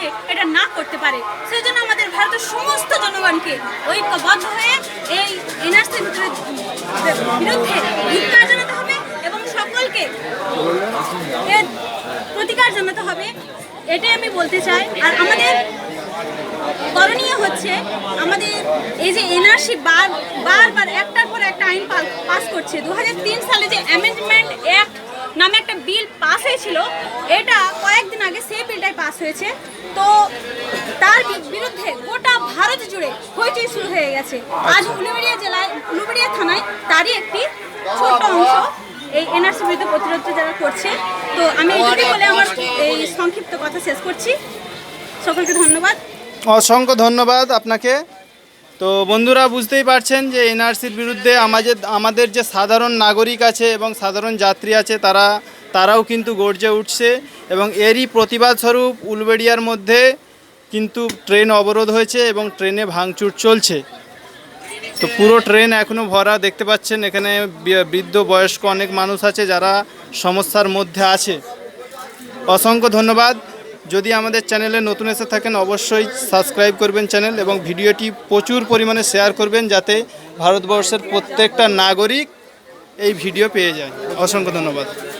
এসে এটা না করতে পারে। সেই জন্য আমাদের ভারতের সমস্ত জনগণকে ঐক্যবদ্ধ হয়ে এই এনআরসির বিরুদ্ধে ধিক্কার জানাতে হবে এবং সকলকে এর প্রতিকার জানাতে হবে। এটাই আমি বলতে চাই। আর আমাদের করণীয় হচ্ছে আমাদের এই যে এনআরসি বার, বারবার একটার পর একটা আইন পাস করছে। দু হাজার তিন সালে যে অ্যামেন্ডমেন্ট অ্যাক্ট নামে একটা বিল পাস হয়েছিল। এটা কয়েকদিন আগে সেই বিলটাই পাস হয়েছে। তো তার বিরুদ্ধে গোটা ভারত জুড়ে হইচই শুরু হয়ে গেছে। আজ উলুবেড়িয়া জেলায় উলুবেড়িয়া থানায় তারই একটি ছোট্ট অংশ এই এনআরসি বিরুদ্ধে প্রতিরোধ যারা করছে। তো আমি এইটুকুই বলে আমার এই সংক্ষিপ্ত কথা শেষ করছি। সকলকে ধন্যবাদ। অসংখ্য ধন্যবাদ আপনাকে। তো বন্ধুরা বুঝতেই পারছেন যে এনআরসির বিরুদ্ধে আমাদের আমাদের যে সাধারণ নাগরিক আছে এবং সাধারণ যাত্রী আছে, তারা, তারাও কিন্তু গর্জে উঠছে এবং এরই প্রতিবাদ স্বরূপ উলবেড়িয়ার মধ্যে কিন্তু ট্রেন অবরোধ হয়েছে এবং ট্রেনে ভাঙচুর চলছে। তো পুরো ট্রেন এখনও ভরা দেখতে পাচ্ছেন, এখানে বৃদ্ধ বয়স্ক অনেক মানুষ আছে যারা সমস্যার মধ্যে আছে। অসংখ্য ধন্যবাদ। যদি আমাদের চ্যানেলে নতুন এসে থাকেন, অবশ্যই সাবস্ক্রাইব করবেন চ্যানেল এবং ভিডিওটি প্রচুর পরিমাণে শেয়ার করবেন যাতে ভারতবর্ষের প্রত্যেকটা নাগরিক এই ভিডিও পেয়ে যায়। অসংখ্য ধন্যবাদ।